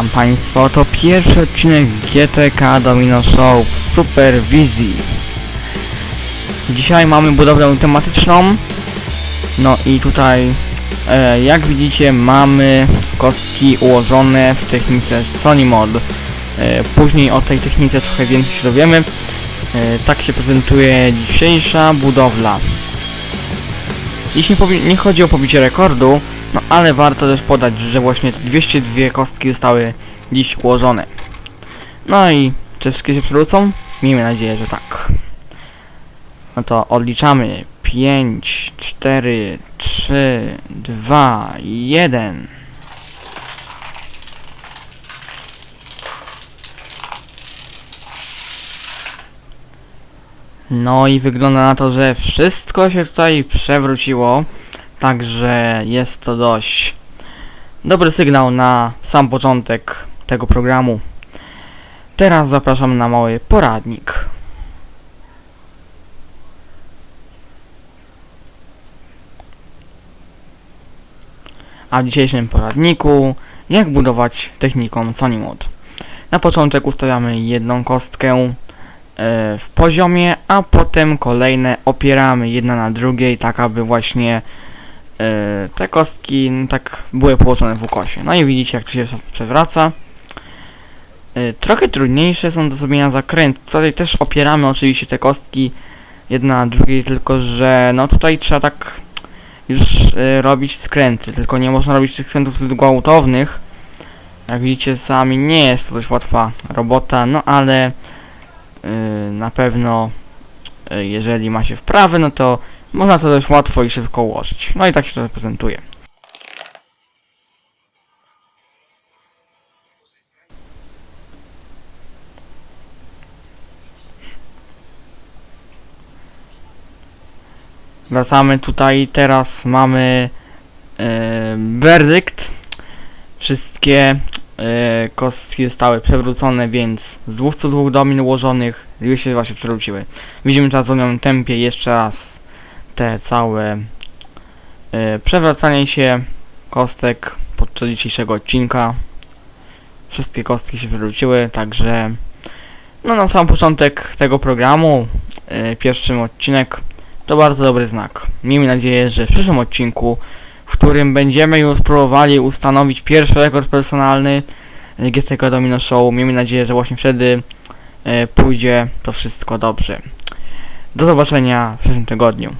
Witam Państwa, to pierwszy odcinek GTK Domino Show superwizji. Dzisiaj mamy budowlę tematyczną. No i tutaj, e, jak widzicie, mamy kostki ułożone w technice Sony Mod. E, później o tej technice trochę więcej się dowiemy. E, tak się prezentuje dzisiejsza budowla. Jeśli nie chodzi o pobicie rekordu, no ale warto też podać, że właśnie te 202 kostki zostały dziś ułożone. No i czy wszystkie się przewrócą? Miejmy nadzieję, że tak. No to odliczamy. 5, 4, 3, 2, 1. No i wygląda na to, że wszystko się tutaj przewróciło. Także jest to dość dobry sygnał na sam początek tego programu. Teraz zapraszam na mały poradnik. A w dzisiejszym poradniku jak budować techniką Sony Mod. Na początek ustawiamy jedną kostkę e, w poziomie, a potem kolejne opieramy jedna na drugiej, tak aby właśnie te kostki no, tak były położone w ukosie. No i widzicie jak to się przewraca. E, trochę trudniejsze są do zrobienia zakręt. Tutaj też opieramy oczywiście te kostki jedna na drugiej, tylko że no tutaj trzeba tak już e, robić skręty, tylko nie można robić tych skrętów zbyt gwałtownych. Jak widzicie sami nie jest to dość łatwa robota, no ale na pewno jeżeli ma się wprawy, no to można to dość łatwo i szybko ułożyć. No i tak się to prezentuje. Wracamy tutaj, teraz mamy y, werdykt. Wszystkie e, kostki zostały przewrócone, więc z dwóch co dwóch domin ułożonych dwie się właśnie przewróciły. Widzimy teraz w tempie jeszcze raz te całe e, przewracanie się kostek podczas dzisiejszego odcinka. Wszystkie kostki się przewróciły, także no na sam początek tego programu, e, pierwszym odcinek, to bardzo dobry znak. Miejmy nadzieję, że w przyszłym odcinku w którym będziemy już próbowali ustanowić pierwszy rekord personalny e, GTK Domino Show. Miejmy nadzieję, że właśnie wtedy pójdzie to wszystko dobrze. Do zobaczenia w przyszłym tygodniu.